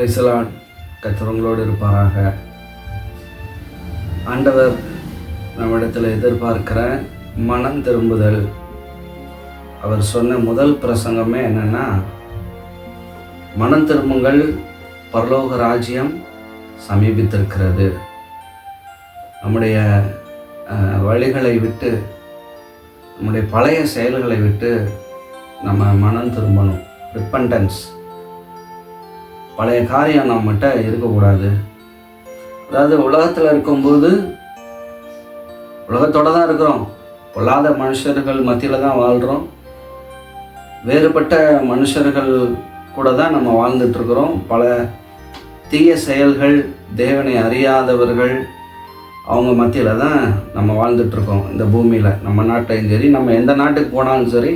பிரைசலான் கத்திரங்களோடு இருப்பாராக. ஆண்டவர் நம்மிடத்தில் எதிர்பார்க்கிற மனம் திரும்புதல். அவர் சொன்ன முதல் பிரசங்கமே என்னன்னா மனம் திரும்புங்கள் பரலோக ராஜ்யம் சமீபித்திருக்கிறது. நம்முடைய வழிகளை விட்டு நம்முடைய பழைய செயல்களை விட்டு நம்ம மனம் திரும்பணும். ரிப்பண்டன்ஸ் பழைய காரியம் நம்மகிட்ட இருக்கக்கூடாது. அதாவது உலகத்தில் இருக்கும்போது உலகத்தோட தான் இருக்கிறோம். பொல்லாத மனுஷர்கள் மத்தியில் தான் வாழ்கிறோம் வேறுபட்ட மனுஷர்கள் கூட தான் நம்ம வாழ்ந்துட்டுருக்குறோம் பல தீய செயல்கள் தேவனை அறியாதவர்கள் அவங்க மத்தியில் தான் நம்ம வாழ்ந்துட்டுருக்கோம் இந்த பூமியில் நம்ம நாட்டையும் சரி நம்ம எந்த நாட்டுக்கு போனாலும் சரி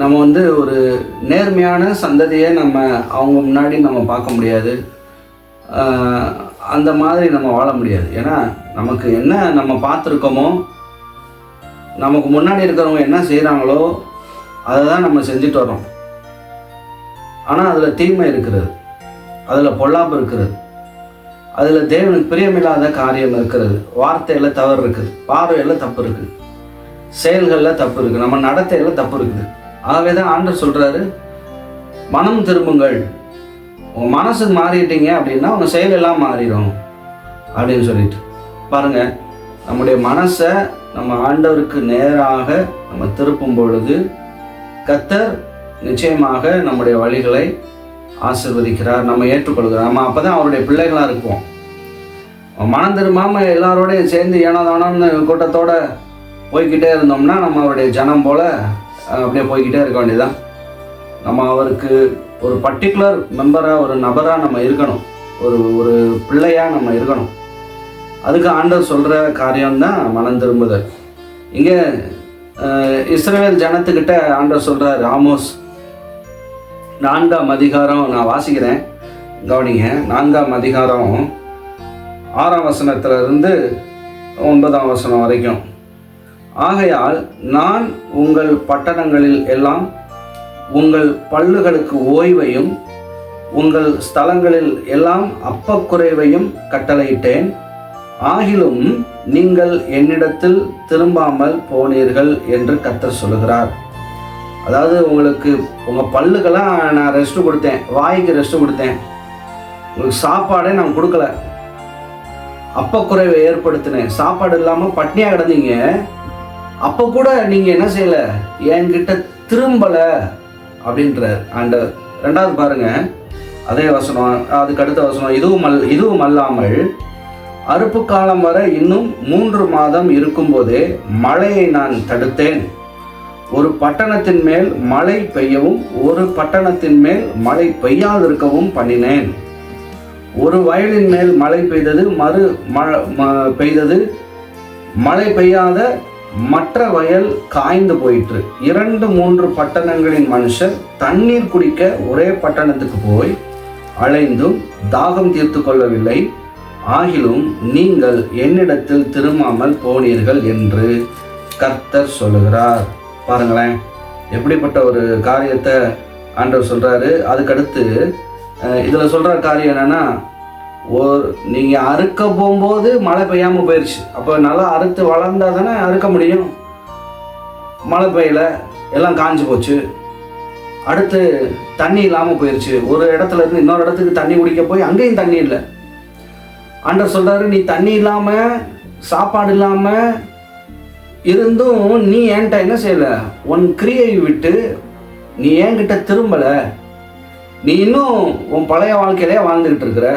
நம்ம வந்து ஒரு நேர்மையான சந்ததியை நம்ம அவங்க முன்னாடி நம்ம பார்க்க முடியாது. அந்த மாதிரி நம்ம வாழ முடியாது. ஏன்னா நமக்கு என்ன நம்ம பார்த்துருக்கோமோ நமக்கு முன்னாடி இருக்கிறவங்க என்ன செய்கிறாங்களோ அதை தான் நம்ம செஞ்சுட்டு வரோம் ஆனால் அதில் தீமை இருக்கிறது. அதில் பொல்லாப்பு இருக்கிறது. அதில் தேவனுக்கு பிரியமில்லாத காரியம் இருக்கிறது. வார்த்தையில் தவறு இருக்குது. பார்வையில் தப்பு இருக்குது. செயல்களில் தப்பு இருக்குது. நம்ம நடத்தையில் தப்பு இருக்குது. ஆகவே தான் ஆண்டர் சொல்கிறாரு மனம் திரும்புங்கள். உங்கள் மனசு மாறிட்டீங்க அப்படின்னா உங்கள் செயலெல்லாம் மாறிடும் அப்படின்னு சொல்லிட்டு. பாருங்கள் நம்முடைய மனசை நம்ம ஆண்டவருக்கு நேராக நம்ம திருப்பும் பொழுது கத்தர் நிச்சயமாக நம்முடைய வழிகளை ஆசிர்வதிக்கிறார் நம்ம ஏற்றுக்கொள்கிறார். நம்ம அப்போ தான் அவருடைய பிள்ளைகளாக இருப்போம். மனம் திரும்பாமல் எல்லாரோடையும் சேர்ந்து ஏனோதானோன்னு கூட்டத்தோட போய்க்கிட்டே இருந்தோம்னா நம்ம அவருடைய ஜனம் போல அப்படியே போய்க்கிட்டே இருக்க வேண்டியதுதான். நம்ம அவருக்கு ஒரு பர்டிகுலர் மெம்பராக ஒரு நபராக நம்ம இருக்கணும். ஒரு ஒரு பிள்ளையாக நம்ம இருக்கணும். அதுக்கு ஆண்டவர் சொல்கிற காரியம்தான் மனம் திரும்புதல். இங்கே இஸ்ரேல் ஜனத்துக்கிட்ட ஆண்டவர் சொல்கிறார் ராமோஸ் நான்காம் அதிகாரம் நான் வாசிக்கிறேன். கவனிங்க நான்காம் அதிகாரம் ஆறாம் வசனத்துல இருந்து ஒன்பதாம் வசனம் வரைக்கும். ஆகையால் நான் உங்கள் பட்டணங்களில் எல்லாம் உங்கள் பல்லுகளுக்கு ஓய்வையும் உங்கள் ஸ்தலங்களில் எல்லாம் அப்பக்குறைவையும் கட்டளையிட்டேன். ஆகிலும் நீங்கள் என்னிடத்தில் திரும்பாமல் போனீர்கள் என்று கத்தர் சொல்லுகிறார். அதாவது உங்களுக்கு உங்கள் பல்லுக்கெல்லாம் நான் ரெஸ்ட் கொடுத்தேன் வாய்க்கு ரெஸ்ட் கொடுத்தேன். உங்களுக்கு சாப்பாடே நான் கொடுக்கல. அப்பக்குறைவை ஏற்படுத்தினேன். சாப்பாடு இல்லாமல் பட்னியாக கிடந்தீங்க. அப்போ கூட நீங்கள் என்ன செய்யலை? என்கிட்ட திரும்பலை அப்படின்றார். ஆண்டவர் ரெண்டாவது பாருங்க. அதே வசனம் அதுக்கு அடுத்த வசனம் இதுவும் அல் இதுவும் அல்லாமல் அறுப்பு காலம் வரை இன்னும் மூன்று மாதம் இருக்கும்போதே மழையை நான் தடுத்தேன். ஒரு பட்டணத்தின் மேல் மழை பெய்யவும் ஒரு பட்டணத்தின் மேல் மழை பெய்யாதிருக்கவும் பண்ணினேன். ஒரு வயலின் மேல் மழை பெய்தது மறு மழை ம- பெய்தது மழை பெய்யாத மற்ற வயல் காய்ந்து போயிற்று. இரண்டு மூன்று பட்டணங்களின் மனுஷர் தண்ணீர் குடிக்க ஒரே பட்டணத்துக்கு போய் அலைந்தும் தாகம் தீர்த்து கொள்ளவில்லை. ஆகிலும் நீங்கள் என்னிடத்தில் திரும்பாமல் போனீர்கள் என்று கர்த்தர் சொல்லுகிறார். பாருங்களேன் எப்படிப்பட்ட ஒரு காரியத்தை ஆண்டவர் சொல்கிறாரு அதுக்கடுத்து இதில் சொல்கிற காரியம் என்னென்னா ஒரு நீங்கள் அறுக்க போகும்போது மழை பெய்யாமல் போயிடுச்சு அப்போ நல்லா அறுத்து வளர்ந்தால் தானே அறுக்க முடியும்? மழை பெய்யல எல்லாம் காஞ்சு போச்சு. அடுத்து தண்ணி இல்லாமல் போயிடுச்சு ஒரு இடத்துல இருந்து இன்னொரு இடத்துக்கு தண்ணி குடிக்க போய் அங்கேயும் தண்ணி இல்லை. அண்டர் சொல்கிறாரு நீ தண்ணி இல்லாமல் சாப்பாடு இல்லாமல் இருந்தும் நீ என்கிட்ட என்ன செய்யல? உன் கிரியை விட்டு நீ என்கிட்ட திரும்பலை. நீ இன்னும் உன் பழைய வாழ்க்கையிலே வாழ்ந்துக்கிட்டு இருக்கிற.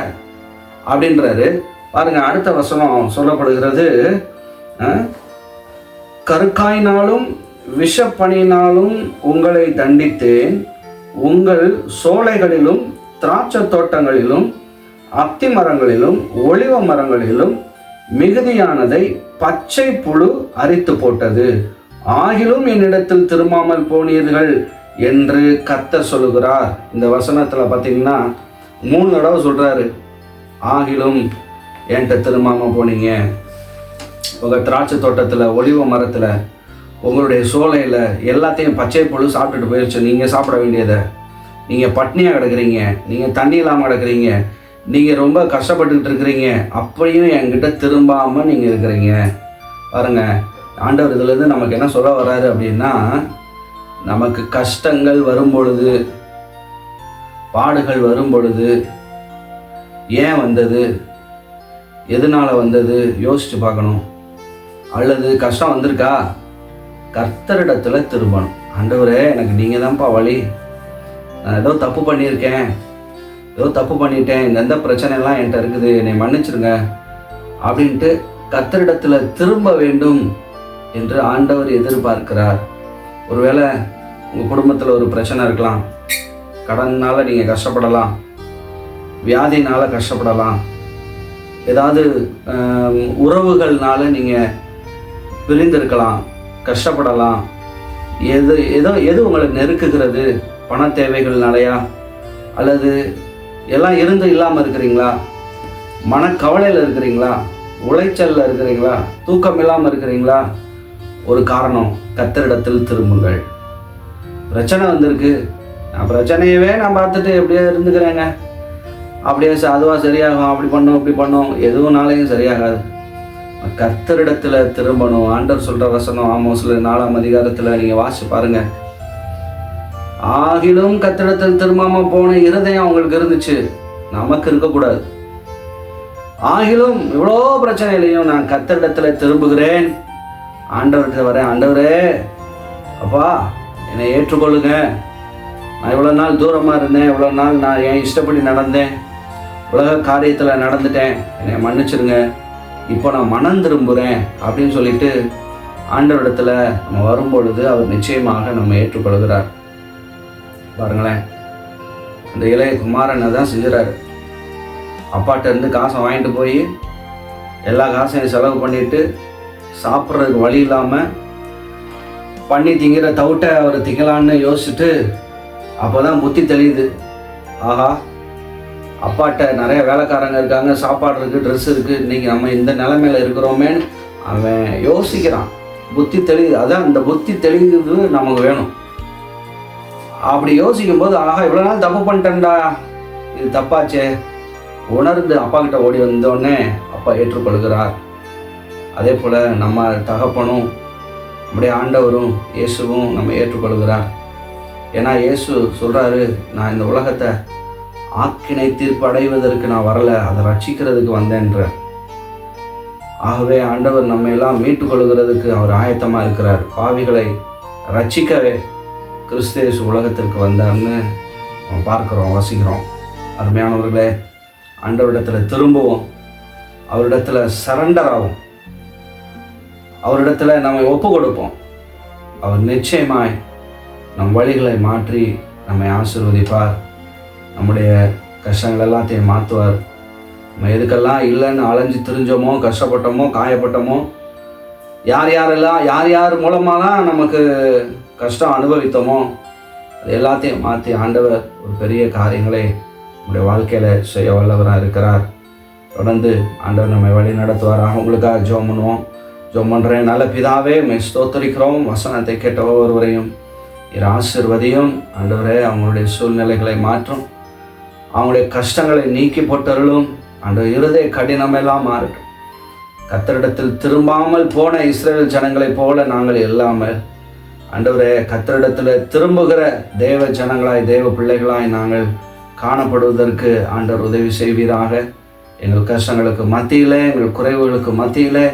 அப்படின்றாரு. பாருங்க அடுத்த வசனம் சொல்லப்படுகிறது கருக்காயினாலும் விஷப்பணியினாலும் உங்களை தண்டித்தேன். உங்கள் சோலைகளிலும் திராட்சை தோட்டங்களிலும் அத்தி மரங்களிலும் ஒளிவ மரங்களிலும் மிகுதியானதை பச்சை புழு அரித்து போட்டது. ஆகிலும் என்னிடத்தில் திரும்பாமல் போனீர்கள் என்று கத்தர் சொல்லுகிறார். இந்த வசனத்தில் பார்த்தீங்கன்னா மூணு தடவை சொல்கிறாரு ஆகிலும் என்கிட்ட திரும்பாம போனீங்க. உங்கள் திராட்சை தோட்டத்தில் ஒளிவ மரத்தில் உங்களுடைய சோலையில் எல்லாத்தையும் பச்சை புழு சாப்பிட்டுட்டு போயிடுச்சு நீங்கள் சாப்பிட வேண்டியதை நீங்கள் பட்னியாக கிடக்குறீங்க. நீங்கள் தண்ணி இல்லாமல் கிடக்குறீங்க. நீங்கள் ரொம்ப கஷ்டப்பட்டுக்கிட்டு இருக்கிறீங்க. அப்படியும் என்கிட்ட திரும்பாமல் நீங்கள் இருக்கிறீங்க. பாருங்க ஆண்டவர் இதுலேருந்து நமக்கு என்ன சொல்ல வராரு அப்படின்னா நமக்கு கஷ்டங்கள் வரும் பொழுது பாடுகள் வரும் பொழுது ஏன் வந்தது? எதனால் வந்தது? யோசிச்சு பார்க்கணும். அல்லது கஷ்டம் வந்திருக்கா? கர்த்தரிடத்தில் திரும்பணும். ஆண்டவரே எனக்கு நீங்கள் தான்ப்பா வழி. நான் ஏதோ தப்பு பண்ணியிருக்கேன். ஏதோ தப்பு பண்ணிட்டேன். இந்த எந்த பிரச்சனைலாம் என்கிட்ட இருக்குது? என்னை மன்னிச்சிருங்க அப்படின்ட்டு கத்தரிடத்தில் திரும்ப வேண்டும் என்று ஆண்டவர் எதிர்பார்க்கிறார். ஒருவேளை உங்கள் குடும்பத்தில் ஒரு பிரச்சனை இருக்கலாம். கடன்னால் நீங்கள் கஷ்டப்படலாம். வியாதினால் கஷ்டப்படலாம். ஏதாவது உறவுகள்னால நீங்கள் பிரிந்திருக்கலாம் கஷ்டப்படலாம். எது ஏதோ எது உங்களை நெருக்குகிறது? பண தேவைகள்னாலயா அல்லது எல்லாம் இருந்து இல்லாமல் இருக்கிறீங்களா? மனக்கவலையில் இருக்கிறீங்களா? உளைச்சலில் இருக்கிறீங்களா? தூக்கம் இல்லாமல் இருக்கிறீங்களா? ஒரு காரணம் கத்தரிடத்தில் திரும்புங்கள். பிரச்சனை வந்திருக்கு. நான் பிரச்சனையவே நான் பார்த்துட்டு எப்படியே இருந்துக்கிறேங்க. அப்படியே அதுவாக சரியாகும் அப்படி பண்ணும் இப்படி எதுவும் எதுவும்னாலையும் சரியாகாது. கர்த்தரிடத்தில் திரும்பணும். ஆண்டவர் சொல்ற வசனம் ஆமோஸ்ல நாலாம் அதிகாரத்தில் நீங்கள் வாசி பாருங்க. ஆகிலும் கத்திடத்தில் திரும்பாமல் போன இருதயம் அவங்களுக்கு இருந்துச்சு. நமக்கு இருக்கக்கூடாது. ஆகிலும் இவ்வளோ பிரச்சனையிலையும் நான் கத்தரிடத்தில் திரும்புகிறேன். ஆண்டவர்கிட்ட வரேன். ஆண்டவரே அப்பா என்னை ஏற்றுக்கொள்ளுங்க. நான் இவ்வளோ நாள் தூரமாக இருந்தேன். இவ்வளோ நாள் நான் என் இஷ்டப்படி நடந்தேன். உலக காரியத்தில் நடந்துட்டேன். என்னை மன்னிச்சிருங்க. இப்போ நான் மனம் திரும்புகிறேன் அப்படின்னு சொல்லிட்டு ஆண்டவரிடத்துல நம்ம வரும்பொழுது அவர் நிச்சயமாக நம்ம ஏற்றுக்கொள்கிறார். பாருங்களேன். அந்த இளைய குமாரனை தான் செஞ்சுறாரு. அப்பாட்ட இருந்து காசை வாங்கிட்டு போய் எல்லா காசையும் செலவு பண்ணிட்டு சாப்பிட்றதுக்கு வழி இல்லாமல் பண்ணி திங்கிற தவிட்ட அவர் திங்கலான்னு யோசிச்சுட்டு அப்போ தான் புத்தி தெளியுது. ஆஹா அப்பாட்ட நிறைய வேலைக்காரங்க இருக்காங்க சாப்பாடு இருக்குது ட்ரெஸ் இருக்குது இன்றைக்கி நம்ம இந்த நிலமையில இருக்கிறோமேன்னு அவன் யோசிக்கிறான். புத்தி தெளிவு அதான் இந்த புத்தி தெளிவு நமக்கு வேணும். அப்படி யோசிக்கும் போது ஆஹா இவ்வளோ நாள் தப்பு பண்ணிட்டேன்டா. இது தப்பாச்சே. உணர்ந்து அப்பா கிட்ட ஓடி வந்தோடனே அப்பா ஏற்றுக்கொள்கிறார். அதே போல் நம்ம தகப்பனும் நம்முடைய ஆண்டவரும் இயேசுவும் நம்ம ஏற்றுக்கொள்கிறார். ஏன்னா இயேசு சொல்கிறாரு நான் இந்த உலகத்தை ஆக்கினை தீர்ப்பு அடைவதற்கு நான் வரல அதை ரட்சிக்கிறதுக்கு வந்தேன்ற ஆகவே ஆண்டவர் நம்ம எல்லாம் மீட்டுக் கொள்கிறதுக்கு அவர் ஆயத்தமாக இருக்கிறார். பாவிகளை ரட்சிக்கவே கிறிஸ்தேசு உலகத்திற்கு வந்தார்னு நம்ம பார்க்குறோம் வசிக்கிறோம். அருமையானவர்களே ஆண்டவரிடத்தில் திரும்பவும். அவரிடத்தில் சரண்டர் ஆகும் அவரிடத்தில் நம்ம ஒப்பு கொடுப்போம் அவர் நிச்சயமாய் நம் வழிகளை மாற்றி நம்மை ஆசீர்வதிப்பார். நம்முடைய கஷ்டங்கள் எல்லாத்தையும் மாற்றுவார் நம்ம எதுக்கெல்லாம் இல்லைன்னு அலைஞ்சு திரிஞ்சோமோ கஷ்டப்பட்டோமோ காயப்பட்டோமோ யார் யாரெல்லாம் யார் யார் மூலமாலாம் நமக்கு கஷ்டம் அனுபவித்தோமோ அது எல்லாத்தையும் மாற்றி ஆண்டவர் ஒரு பெரிய காரியங்களை நம்முடைய வாழ்க்கையில் செய்ய வல்லவராக இருக்கிறார். தொடர்ந்து ஆண்டவர் நம்மை வழி நடத்துவாராக. உங்களுக்காக ஜோம் பண்ணுவோம். ஜோம் பண்ணுறேன் நல்ல பிதாவே மே ஸ்தோத்தரிக்கிறோம். வசனத்தை கேட்ட ஒவ்வொருவரையும் இரு ஆசிர்வதியும். ஆண்டவரே அவங்களுடைய சூழ்நிலைகளை மாற்றும். அவங்களுடைய கஷ்டங்களை நீக்கி போட்டருளும். அந்த இருதய கடினமெல்லாம் மாறட்டும் கத்தரிடத்தில் திரும்பாமல் போன இஸ்ரேல் ஜனங்களைப் போல நாங்கள் இல்லாமல் அன்றவரே கத்தரிடத்தில் திரும்புகிற தேவ ஜனங்களாய் தேவ பிள்ளைகளாய் நாங்கள் காணப்படுவதற்கு ஆண்டவர் உதவி செய்வீராக. எங்கள் கஷ்டங்களுக்கு மத்தியிலே எங்கள் குறைவுகளுக்கு மத்தியிலே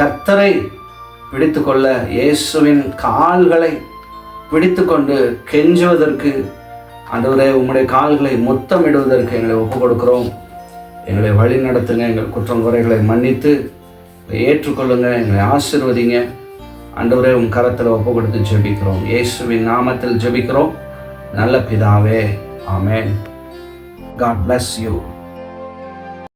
கத்தரை பிடித்து பிடித்துக்கொள்ள இயேசுவின் கால்களை பிடித்துக்கொண்டு கெஞ்சுவதற்கு ஆண்டவரே உம்முடைய கால்களை முத்தமிடுவதற்கு எங்களை ஒப்புக் கொடுக்கிறோம் எங்களை வழி நடத்துங்க எங்கள் குற்றம் குறைகளை மன்னித்து எங்களை ஏற்றுக்கொள்ளுங்க எங்களை ஆசிர்வதிங்க. ஆண்டவரே உன் கரத்தில் ஒப்பு கொடுத்து ஜெபிக்கிறோம். இயேசுவின் நாமத்தில் ஜெபிக்கிறோம். நல்ல பிதாவே ஆமேன். God bless you